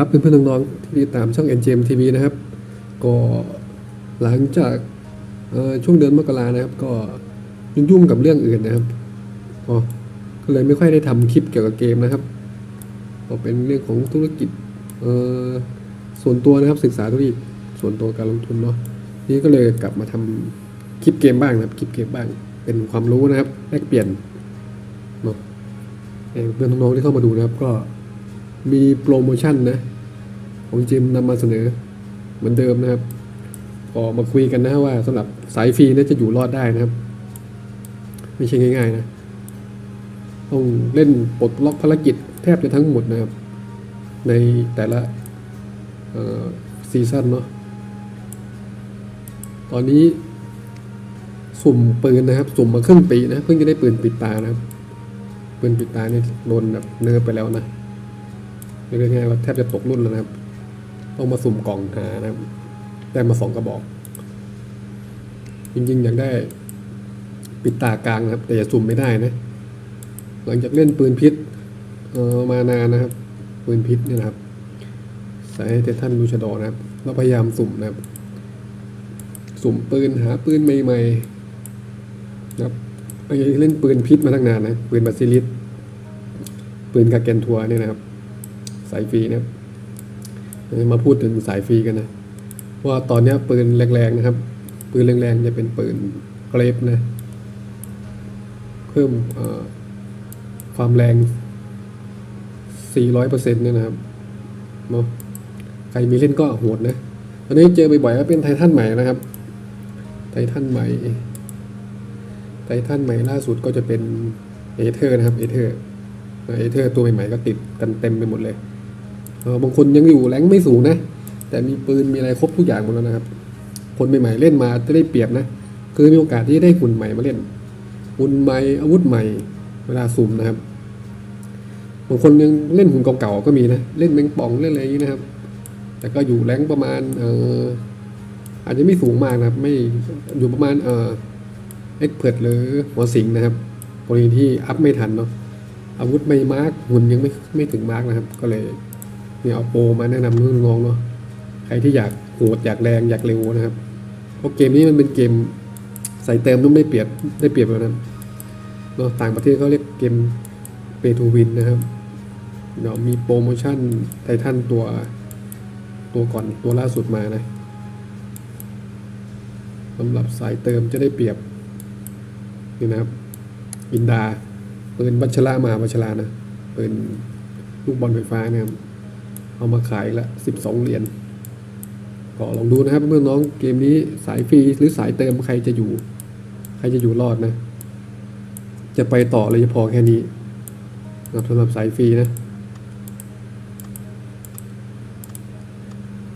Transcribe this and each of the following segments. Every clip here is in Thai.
ครับเพื่อนๆน้องๆที่ติดตามช่อง NGM TV นะครับ ก็หลังจากช่วงเดือนมกรานะครับ ก็ยุ่งๆกับเรื่องอื่นนะครับก็เลยไม่ค่อยได้ทำคลิปเกี่ยวกับเกมนะครับก็เป็นเรื่องของธุรกิจส่วนตัวนะครับศึกษาธุรกิจส่วนตัวการลงทุนเนาะนี่ก็เลยกลับมาทำคลิปเกมบ้างนะครับคลิปเกมบ้าง เป็นความรู้นะครับแลกเปลี่ยนเนาะเพื่อนน้องๆที่เข้ามาดูนะครับก็ มีโปรโมชั่นนะ ของจิมนำมาเสนอเหมือนเดิมนะครับก็มาคุยกันนะว่าสำหรับสายฟรีนี่จะอยู่รอดได้นะครับ ไม่ใช่ง่าย ๆ นะ ต้องเล่นปลดล็อกภารกิจแทบจะทั้งหมดนะครับ ในแต่ละซีซั่นเนาะตอนนี้สุ่มปืนนะครับ สุ่มมาครึ่งปีนะ เพิ่งจะได้ปืนปิดตานะครับ ปืนปิดตาเนี่ยโดนแบบเนิร์ไปแล้วนะ เรียกง่ายๆว่าแทบจะตกรุ่นแล้วนะครับ ต้องมาสุ่มกล่องหานะครับได้มาสองกระบอก จริงๆอยากได้ปิดตากลางนะครับ แต่อย่าสุ่มไม่ได้นะ หลังจากเล่นปืนพิษเออมานานนะครับ ปืนพิษเนี่ยนะครับใส่ให้เทท่านลูชดอนะครับเราพยายามสุ่มนะครับ สุ่มปืนหาปืนใหม่ๆนะครับไม่ใช่เล่นปืนพิษมาตั้งนานนะปืนบาซิลิสปืนกาเกนทัวร์เนี่ยนะครับ สายฟรีนะครับมาพูดถึงสายฟรีกันนะว่าตอนนี้ปืนแรงๆนะครับ ปืนแรงๆจะเป็นปืนเกรฟนะเพิ่มความแรง 400%เนี่ยนะครับเนาะใครมีเล่นก็โหดนะตอนนี้เจอบ่อยๆก็เป็นไททันใหม่นะครับ ไททันใหม่ ไททันใหม่ล่าสุดก็จะเป็นเอเธอร์นะครับ เอเธอร์ เอเธอร์ตัวใหม่ๆก็ติดกันเต็มไปหมดเลย บางคนยังอยู่แรงไม่สูงนะ แต่มีปืนมีอะไรครบทุกอย่างหมดแล้วนะครับ คนใหม่ๆเล่นมาจะได้เปรียบนะ คือมีโอกาสที่จะได้หุ่นใหม่มาเล่น หุ่นใหม่อาวุธใหม่ เวลาสุ่มนะครับ บางคนยังเล่นหุ่นเก่าๆก็มีนะ เล่นแมงป่องเล่นอะไรอย่างนี้นะครับ แต่ก็อยู่แรงประมาณเอออาจจะไม่สูงมากนะครับ ไม่อยู่ประมาณเออเอ็กเพิร์หรือหัวสิงนะครับกรณีที่อัพไม่ทันเนาะอาวุธไม่มาร์กหุ่นยังไม่ไม่ถึงมาร์กนะครับ ก็เลย เนี่ยเอาโปรมาแนะนำน้องๆเนาะใครที่อยากโหดอยากแรงอยากเร็วนะครับเพราะเกมนี้มันเป็นเกมใส่เติมต้องได้เปรียบได้เปรียบแล้วนะเนาะต่างประเทศเขาเรียกเกมเปทูวินนะครับเดี๋ยวมีโปรโมชั่นไททันตัวตัวก่อนตัวล่าสุดมานะสำหรับสายเติมจะได้เปรียบนี่นะครับอินดาปืนบัชระมาบัชระนะปืนลูกบอลไฟฟ้านะครับ เอามาขายละสิบสองเหรียญก็ลองดูนะครับเพื่อนน้องเกมนี้สายฟรีหรือสายเติมใครจะอยู่ ใครจะอยู่รอดนะ จะไปต่อเลยจะพอแค่นี้นะสำหรับสายฟรีนะ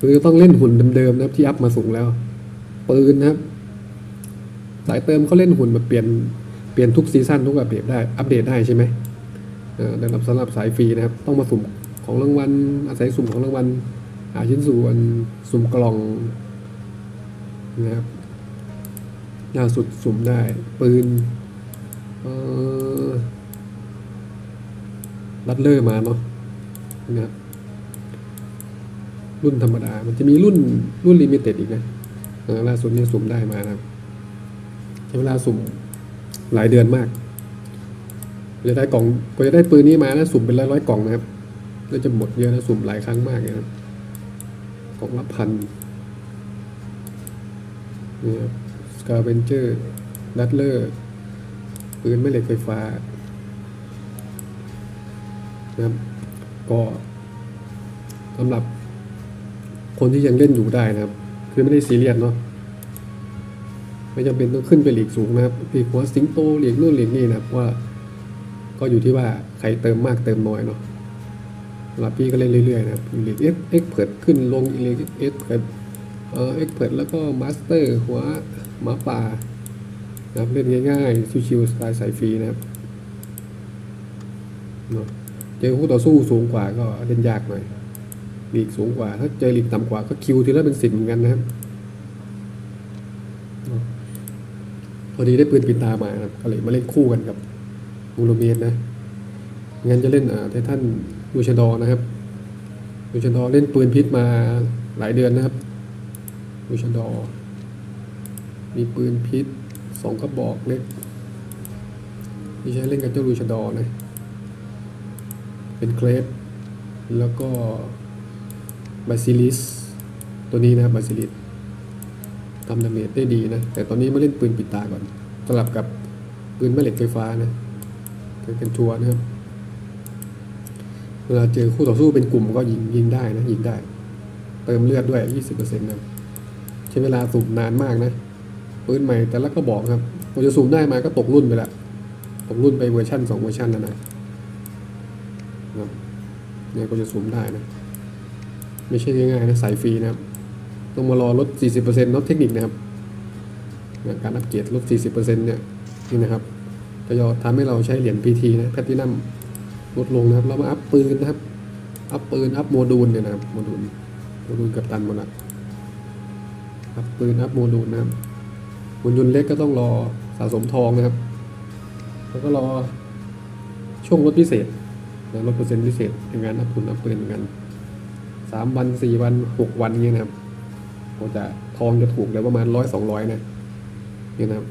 คือต้องเล่นหุ่นเดิมๆนะครับที่อัพมาสูงแล้ว ปืนนะครับ สายเติมเขาเล่นหุ่นแบบเปลี่ยนเปลี่ยนทุกซีซั่นทุกอัปเดตได้อัปเดตได้ใช่ไหมเออสำหรับสำหรับสายฟรีนะครับ ต้องมาสุ่ม ของรางวัลอาศัยสุ่มของรางวัลหาชิ้นส่วนสุ่มกล่องนะครับล่าสุดสุ่มได้ ปืนรัดเลอร์มาเนาะนะครับรุ่นธรรมดา มันจะมีรุ่นรุ่นลิมิเต็ดอีกนะเออล่าสุดเนี่ยสุ่มได้มานะครับใช้เวลาสุ่มหลายเดือนมากจะได้กล่องกว่าจะได้ปืนนี้มานะสุ่มเป็นร้อยร้อยกล่องนะครับ แล้วจะหมดเยอะนะสุ่มหลายครั้งมากนะครับกล่องละพันนี่ครับสกาเวนเจอร์ดัตเลอร์ปืนแม่เหล็กไฟฟ้านะครับก็สำหรับคนที่ยังเล่นอยู่ได้นะครับ คือไม่ได้ซีเรียสเนาะไม่จำเป็นต้องขึ้นไปหลีกสูงนะครับหลีกหัวสิงโตหลีกนู่นหลีกนี่นะครับว่า ก็อยู่ที่ว่าใครเติมมากเติมน้อยเนาะ หรับพี่ก็เล่นเรื่อยๆนะครับหลีกเอ็กเอ็กเพิดขึ้นลงหลีกเอ็กเพิดเอ่อเอ็กเพิดแล้วก็มาสเตอร์หัวหมาป่านะครับเล่นง่ายๆชิวๆสไตล์สายฟรีนะครับเนาะเจอคู่ต่อสู้สูงกว่าก็เล่นยากหน่อยลีกสูงกว่า ถ้าเจอลีกต่ำกว่าก็คิวทีละเป็นสิบเหมือนกันนะครับพอดีได้ปืนปินตามาครับก็เลยมาเล่นคู่กันกับมูโรเมียนนะงั้นจะเล่นอ่าไททัน บูชดอนะครับลูชดอเล่นปืนพิษมาหลายเดือนนะครับลูชดอ มีปืนพิษสองกระบอกเล็กที่ใช้เล่นกับเจ้าลูชดอนะเป็นเครปแล้วก็บาซิลิสตัวนี้นะครับบาซิลิสทำดาเมจได้ดีนะ แต่ตอนนี้มาเล่นปืนปิดตาก่อนสลับกับปืนแม่เหล็กไฟฟ้านะเป็นกันชัวนะครับ เวลาเจอคู่ต่อสู้เป็นกลุ่มก็ยิงยิงได้นะยิงได้ เติมเลือดด้วย 20%นะครับใช้เวลาสุ่มนานมากนะปืนใหม่แต่ละก็บอกครับพอจะสุ่มได้มาก็ตกรุ่นไปละตกรุ่นไปเวอร์ชันสองเวอร์ชันแล้วนะเนี่ยก็จะสุ่มได้นะ ไม่ใช่ง่ายๆนะสายฟรีนะครับต้องมารอลด 40%ลดเทคนิคนะครับการอัปเกรดลด 40%เนี่ยนี่นะครับก็จะทำให้เราใช้เหรียญ PT นะแพตตินัม ลดลงนะครับ เรามาอัพปืนนะครับ อัพปืน อัพโมดูลเนี่ยนะครับ โมดูล โมดูลกับตันหมดละอัพปืน อัพโมดูลนะครับหุ่นยนต์เล็กก็ต้องรอสะสมทองนะครับ แล้วก็รอช่วงลดพิเศษนะลดเปอร์เซ็นต์พิเศษในการอัพทุนอัพปืนเหมือนกันสามวันสี่วันหกวันเงี้ยนะครับก็จะทองจะถูกเลยประมาณร้อยสองร้อยนะเนี่ยนะครับ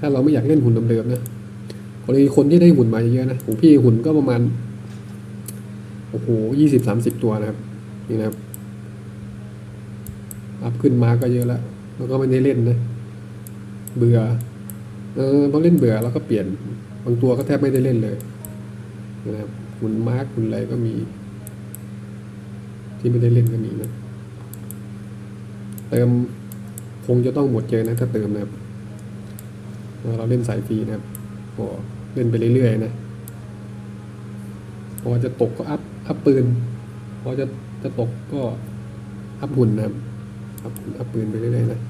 ถ้าเราไม่อยากเล่นหุ่นเดิมๆนะ กรณีคนที่ได้หุ่นมาเยอะนะของพี่หุ่นก็ประมาณโอ้โหยี่สิบสามสิบตัวนะครับ นี่นะครับ อัพขึ้นมาก็เยอะแล้ว แล้วก็ไม่ได้เล่นนะ เบื่อ เออพอเล่นเบื่อแล้วก็เปลี่ยน บางตัวก็แทบไม่ได้เล่นเลยนะครับหุ่นมาร์คหุ่นอะไรก็มี ที่ไม่ได้เล่นก็มีนะ เติมคงจะต้องหมดเจอนะถ้าเติมนะครับ เราเล่นสายฟรีนะครับ ก็เล่นไปเรื่อยๆนะ พอจะตกก็อัพอัพปืน พอจะจะตกก็อัพหุ่นนะครับอัพหุ่นอัพปืนไปเรื่อยๆนะ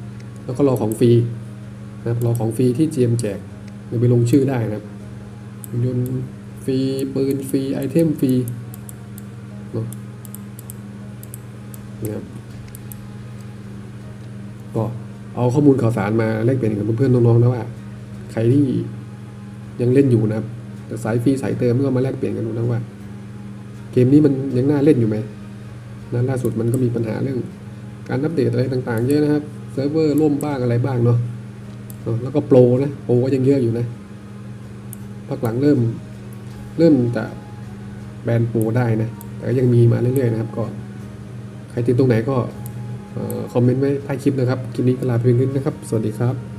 แล้วก็รอของฟรีนะครับ รอของฟรีที่ GM แจกเดี๋ยวไปลงชื่อได้นะครับหุ่นยนต์ฟรีปืนฟรีไอเทมฟรีเนาะนะครับก็เอาข้อมูลข่าวสารมาแลกเปลี่ยนกับเพื่อนๆน้องๆนะว่า ใครที่ ยังเล่นอยู่นะครับ แต่สายฟรีสายเติมก็มาแลกเปลี่ยนกันดูนะว่า เกมนี้มันยังน่าเล่นอยู่ไหมนะล่าสุดมันก็มีปัญหาเรื่อง การอัปเดตอะไรต่างๆ เยอะนะครับเซิร์ฟเวอร์ล่มบ้างอะไรบ้างเนาะแล้วก็โปรนะโปรก็ยังเยอะอยู่นะพักหลังเริ่มเริ่มจะแบนโปรได้นะ แต่ก็ยังมีมาเรื่อยๆนะครับ ก็ใครติดตรงไหนก็คอมเมนต์ไว้ใต้คลิปนะครับ คลิปนี้ก็ลาไปเพียงนี้นะครับ สวัสดีครับ